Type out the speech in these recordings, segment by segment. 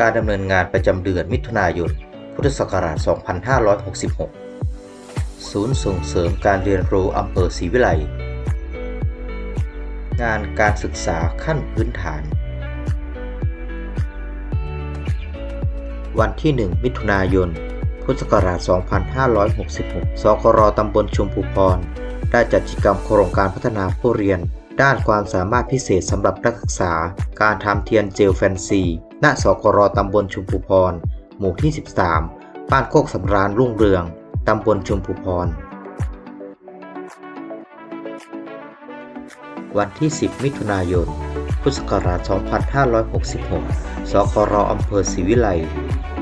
การดำเนินงานประจำเดือนมิถุนายน พุทธศักราช 2566 ศูนย์ส่งเสริมการเรียนรู้อำเภอศรีวิไล งานการศึกษาขั้นพื้นฐาน วันที่ 1 มิถุนายน พุทธศักราช 2566 สกรตำบลชุมพูพร ได้จัดกิจกรรมโครงการพัฒนาผู้เรียน ด้านความสามารถพิเศษสำหรับนักศึกษา การทำเทียนเจลแฟนซี ณ สกรตำบลชุมพูพร หมู่ที่ 13 บ้านโคกสำราญรุ่งเรือง ตำบลชุมพูพร วันที่ 10 มิถุนายน พุทธศักราช 2566 สครอำเภอศรีวิไล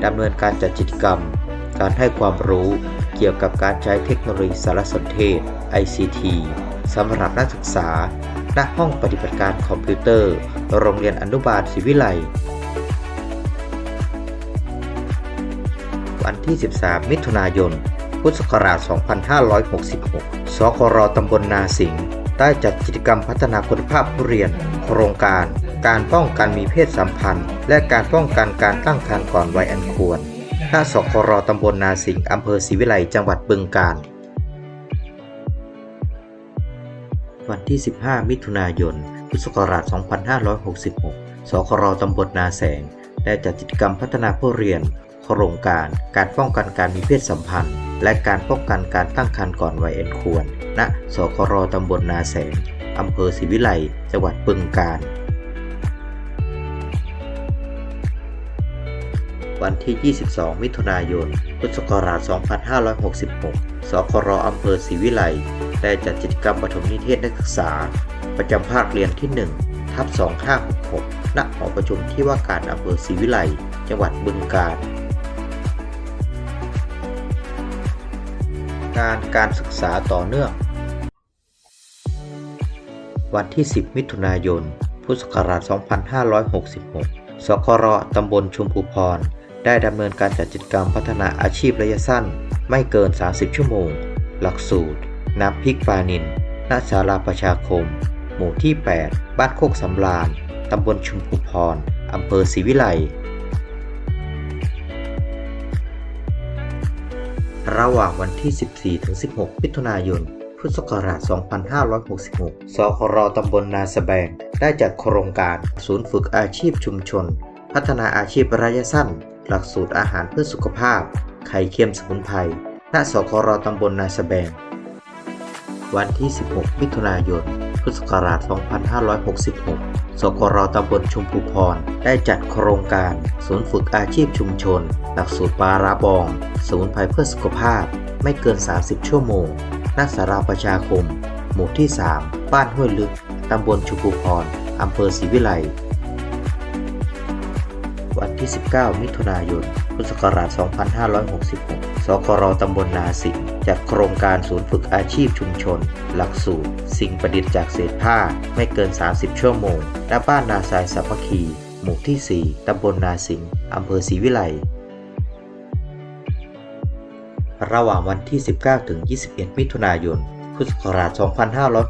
ดำเนินการจัดกิจกรรม การให้ความรู้เกี่ยวกับการใช้เทคโนโลยีสารสนเทศ ICT สำหรับนักศึกษา ณห้องปฏิบัติการคอมพิวเตอร์ โรงเรียนอนุบาลศรีวิไลวันที่ 13 มิถุนายน พุทธศักราช 2566 สครตำบลนาสิงห์ได้จัดกิจกรรมพัฒนาคุณภาพผู้เรียน โครงการ การป้องกันมีเพศสัมพันธ์ และการป้องกันการตั้งครรภ์ก่อนวัยอันควรณสครตำบลนาสิงห์อำเภอศรีวิไลจังหวัดบึงกาฬ วันที่ 15 มิถุนายน พุทธศักราช 2566 สครตำบลนาแสง ได้จัดกิจกรรมพัฒนาผู้เรียน โครงการ การป้องกันการมีเพศสัมพันธ์ และการป้องกันการตั้งครรภ์ก่อนวัยอันควร ณ สครตำบลนาแสงอำเภอศรีวิไลจังหวัดบึงกาฬ วันที่ 22 มิถุนายน พุทธศักราช 2566 สครอำเภอศรีวิไลได้จัดกิจกรรมปฐมนิเทศนักศึกษา ประจำภาคเรียนที่ 1 ทับ 2566 ณ หอประชุมที่ว่าการอำเภอศรีวิไล จังหวัดบึงกาฬการการศึกษาต่อเนื่อง วันที่ 10 มิถุนายน พุทธศักราช 2566สครตำบลชุมพูพร ได้ดำเนินการจัดกิจกรรมพัฒนาอาชีพระยะสั้น ไม่เกิน 30 ชั่วโมง หลักสูตร น้ำพริกปลานินณศาลาประชาคม หมู่ที่ 8 บ้านโคกสำราญตำบลชุมพูพรอำเภอศรีวิไลระหว่างวันที่ 14-16 มิถุนายน พุทธศักราช 2566 สครตำบลนาสแบง ได้จัดโครงการ ศูนย์ฝึกอาชีพชุมชน พัฒนาอาชีพระยะสั้น หลักสูตรอาหารเพื่อสุขภาพ ไข่เค็มสมุนไพร ณ สครตำบลนาสแบง วันที่ 16 มิถุนายน พุทธศักราช 2566สกรตำบลชุมพูพร ได้จัดโครงการ ศูนย์ฝึกอาชีพชุมชน หลักสูตรปลาราบอง สมุนไพรเพื่อสุขภาพ ไม่เกิน 30 ชั่วโมงณสาราประชาคม หมู่ที่ 3 บ้านห้วยลึก ตำบลชุมพูพร อำเภอศรีวิไล วันที่ 19 มิถุนายน พุทธศักราช 2566 สครตำบลนาสิงจัดโครงการศูนย์ฝึกอาชีพชุมชน หลักสูตร สิ่งประดิษฐ์จากเศษผ้าไม่เกิน 30 ชั่วโมง ณ บ้านนาทรายสามัคี หมู่ที่ 4 ตำบลนาสิงอำเภอศรีวิไลระหว่างวันที่ 19 ถึง 21 มิถุนายน พุทธศักราช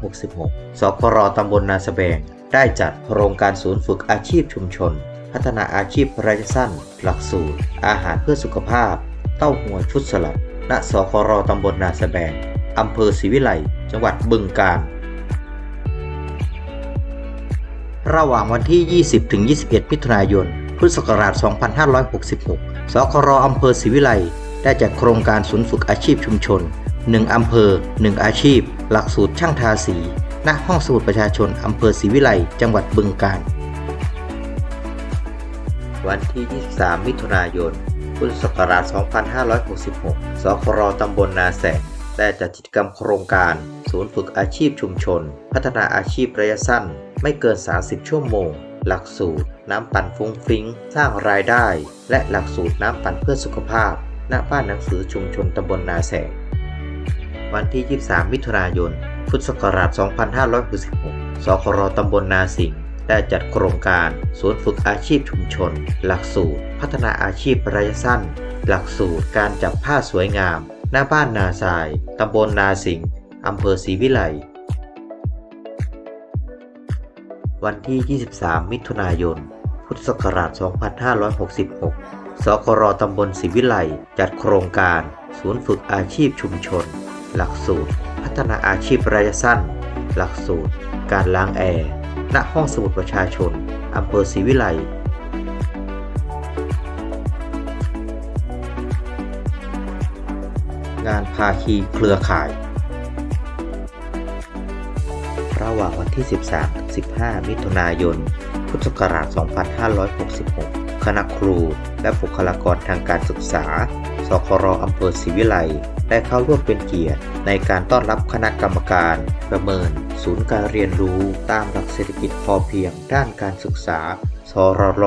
2566 สครตำบลนาสแบง ได้จัดโครงการศูนย์ฝึกอาชีพชุมชน พัฒนาอาชีพระยะสั้น หลักสูตร อาหารเพื่อสุขภาพ เต้าหัวชุดสลัด ณ สครตำบลนาสแบงอำเภอศรีวิไล จังหวัดบึงกาฬ ระหว่างวันที่ 20-21 มิถุนายน พุทธศักราช 2566 สครอำเภอศรีวิไล ได้จัดโครงการศูนย์ฝึกอาชีพชุมชน 1 อำเภอ 1 อาชีพ หลักสูตรช่างทาสี ณ ห้องสมุดประชาชน อำเภอศรีวิไล จังหวัดบึงกาฬ วันที่ 23 มิถุนายน พุทธศักราช 2566 สครตำบลนาแสงได้จัดกิจกรรมโครงการ ศูนย์ฝึกอาชีพชุมชน พัฒนาอาชีพระยะสั้น ไม่เกิน 30 ชั่วโมง หลักสูตร น้ำปั่นฟุ้งฟิ้ง สร้างรายได้ และหลักสูตรน้ำปั่นเพื่อสุขภาพ ณ บ้านหนังสือชุมชนตำบลนาแสง วันที่ 23 มิถุนายน พุทธศักราช 2566 สครตำบลนาสิงห์ ได้จัดโครงการศูนย์ฝึกอาชีพชุมชน หลักสูตร พัฒนาอาชีพระยะสั้น หลักสูตรการจับผ้าสวยงาม หน้าบ้านนาทราย ตำบลนาสิงห์อำเภอศรีวิไลวันที่ 23 มิถุนายน พุทธศักราช 2566 สกรตำบลศรีวิไลจัดโครงการ ศูนย์ฝึกอาชีพชุมชน หลักสูตร พัฒนาอาชีพระยะสั้น หลักสูตร การล้างแอร์ ณห้องสมุดประชาชน อำเภอศรีวิไลงานภาคีเครือข่าย ระหว่างวันที่ 13-15 มิถุนายน พุทธศักราช 2566 คณะครูและบุคลากรทางการศึกษา สครออำเภอศรีวิไล ได้เข้าร่วมเป็นเกียรติ ในการต้อนรับคณะกรรมการ ประเมิน ศูนย์การเรียนรู้ตามหลักเศรษฐกิจพอเพียง ด้านการศึกษา สรร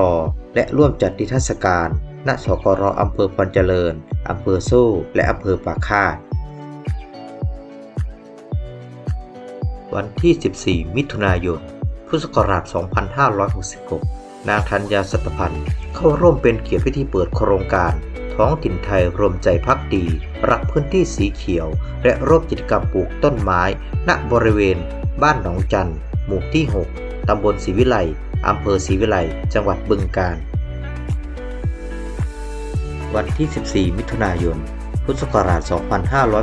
และร่วมจัดนิทรรศการ ณ สกรอำเภอพรเจริญอำเภอโซ่ และอำเภอปากคาดวันที่ 14 มิถุนายน พุทธศักราช 2566 นางธัญญาสัตพันธ์เข้าร่วมเป็นเกียรติพิธีเปิดโครงการ ท้องถิ่นไทยรวมใจพักดี รักพื้นที่สีเขียว และร่วมกิจกรรมปลูกต้นไม้ ณบริเวณ บ้านหนองจันหมู่ที่ 6 ตำบลศรีวิไลอำเภอศรีวิไลจังหวัดบึงกาฬวันที่ 14 มิถุนายน พุทธศักราช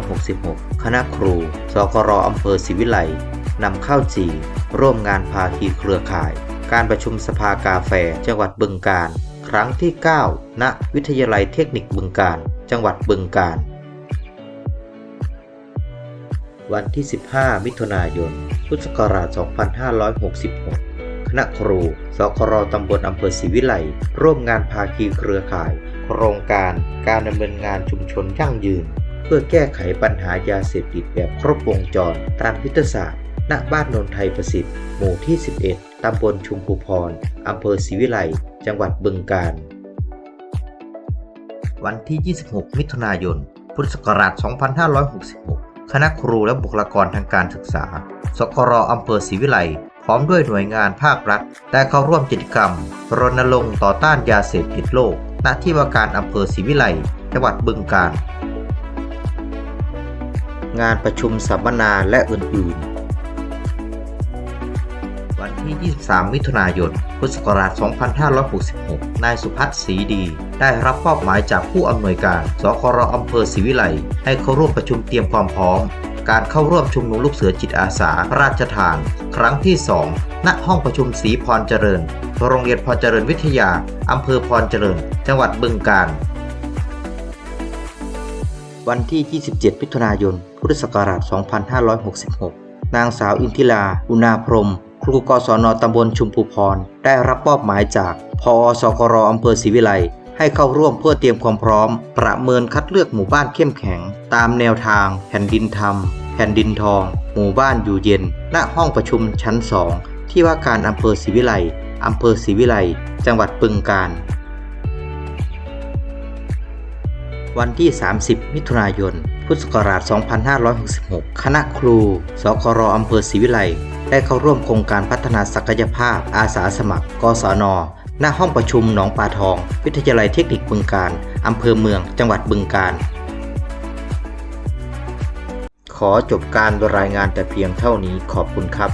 2566 คณะครู สกรอำเภอศรีวิไลนำข้าวจี ร่วมงานภาคีเครือข่าย การประชุมสภากาแฟ จังหวัดบึงกาฬ ครั้งที่ 9 ณ วิทยาลัยเทคนิคบึงกาฬจังหวัดบึงกาฬวันที่ 15 มิถุนายน พุทธศักราช 2566 คณะครูสกรตำบลอำเภอศรีวิไล ร่วมงานภาคีเครือข่าย โครงการการดำเนินงานชุมชนยั่งยืน เพื่อแก้ไขปัญหายาเสพติดแบบครบวงจร ตามยุทธศาสตร์ ณ บ้านนนไทยประสิทธิ์ หมู่ที่ 11 ตำบลชุมพูพร อำเภอศรีวิไล จังหวัดบึงกาฬ วันที่ 26 มิถุนายน พุทธศักราช 2566 คณะครูและบุคลากรทางการศึกษา สกรอำเภอศรีวิไลพร้อมด้วยหน่วยงานภาครัฐ ได้เข้าร่วมกิจกรรม รณรงค์ต่อต้านยาเสพติดโลก ณ ที่ว่าการอำเภอศรีวิไล จังหวัดบึงกาฬ งานประชุมสัมมนาและอื่นๆ วันที่ 23 มิถุนายน พุทธศักราช 2566 นายสุพัฒน์ศรีดี ได้รับมอบหมายจากผู้อำนวยการสครอำเภอศรีวิไลให้เข้าร่วมประชุมเตรียมความพร้อม การเข้าร่วมชุมนุมลูกเสือจิตอาสาพระราชทาน ครั้งที่ 2 ณ ห้องประชุมศรีพรเจริญ โรงเรียนพรเจริญวิทยา อำเภอพรเจริญ จังหวัดบึงกาฬวันที่ 27 มิถุนายน พุทธศักราช 2566 นางสาวอินทิลา อุณาพรม รูกศนตำบลชุมพูพร ได้รับมอบหมายจากพอสกรอำเภอศรีวิไลให้เข้าร่วมเพื่อเตรียมความพร้อม ประเมินคัดเลือกหมู่บ้านเข้มแข็ง ตามแนวทาง แผ่นดินธรรม แผ่นดินทอง หมู่บ้านอยู่เย็น ณห้องประชุมชั้น 2 ที่ว่าการอำเภอศรีวิไลอำเภอศรีวิไลจังหวัดบึงกาฬวันที่ 30 มิถุนายน พุทธศักราช 2566 คณะครู สกรอำเภอศรีวิไล ได้เข้าร่วมโครงการพัฒนาศักยภาพอาสาสมัคร กศน ณ ห้องประชุมหนองปลาทอง วิทยาลัยเทคนิคบึงการ อำเภอเมือง จังหวัดบึงการ ขอจบการรายงานแต่เพียงเท่านี้ขอบคุณครับ